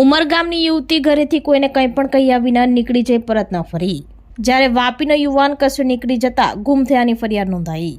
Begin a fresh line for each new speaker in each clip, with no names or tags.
ઉમરગામની યુવતી ઘરેથી કોઈને કંઈ પણ કહ્યા વિના નીકળી જઈ પરત ન ફરી. જ્યારે વાપીનો યુવાન કશું નીકળી જતા ગુમ થયાની ફરિયાદ નોંધાઈ.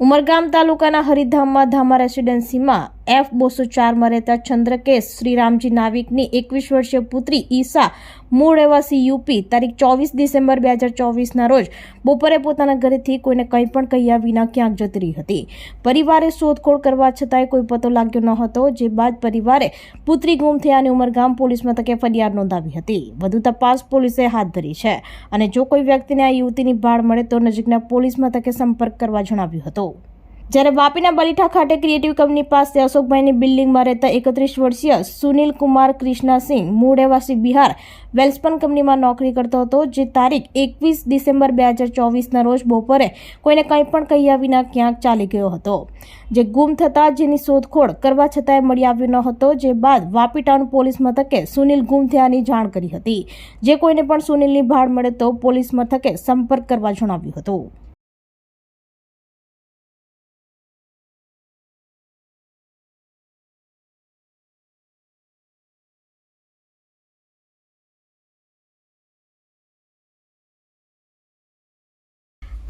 ઉમરગામ તાલુકાના હરિધામમાં ધામા રેસિડેન્સીમાં એફ બોસો ચારમાં રહેતા ચંદ્રકેશ શ્રીરામજી નાવિકની એકવીસ વર્ષીય પુત્રી ઈશા, મૂળ રહેવાસી યુપી, તારીખ ચોવીસ ડિસેમ્બર બે હજાર ચોવીસના રોજ બપોરે પોતાના ઘરેથી કોઈને કંઈ પણ કહ્યા વિના ક્યાંક જતી હતી. પરિવારે શોધખોળ કરવા છતાંય કોઈ પતો લાગ્યો ન હતો, જે બાદ પરિવારે પુત્રી ગુમ થયાની ઉમરગામ પોલીસ મથકે ફરિયાદ નોંધાવી હતી. વધુ તપાસ પોલીસે હાથ ધરી છે અને જો કોઈ વ્યક્તિને આ યુવતીની ભાળ મળે તો નજીકના પોલીસ મથકે સંપર્ક કરવા જણાવ્યું હતું. જ્યારે વાપીના બલીઠા ખાતે ક્રિએટિવ કંપની પાસે અશોકભાઈની બિલ્ડિંગમાં રહેતા એકત્રીસ વર્ષીય સુનિલ કુમાર કૃષ્ણાસિંહ, મૂળ રહેવાસી બિહાર, વેલ્સપન કંપનીમાં નોકરી કરતો હતો, જે તારીખ એકવીસ ડિસેમ્બર બે હજાર ચોવીસના રોજ બપોરે કોઈને કંઈ પણ કહ્યા વિના ક્યાંક ચાલી ગયો હતો. જે ગુમ થતાં જેની શોધખોળ કરવા છતાંય મળી આવ્યો ન હતો, જે બાદ વાપી ટાઉન પોલીસ મથકે સુનિલ ગુમ થયાની જાણ કરી હતી. જે કોઈને પણ સુનિલની ભાળ મળે તો પોલીસ મથકે સંપર્ક કરવા જણાવ્યું હતું.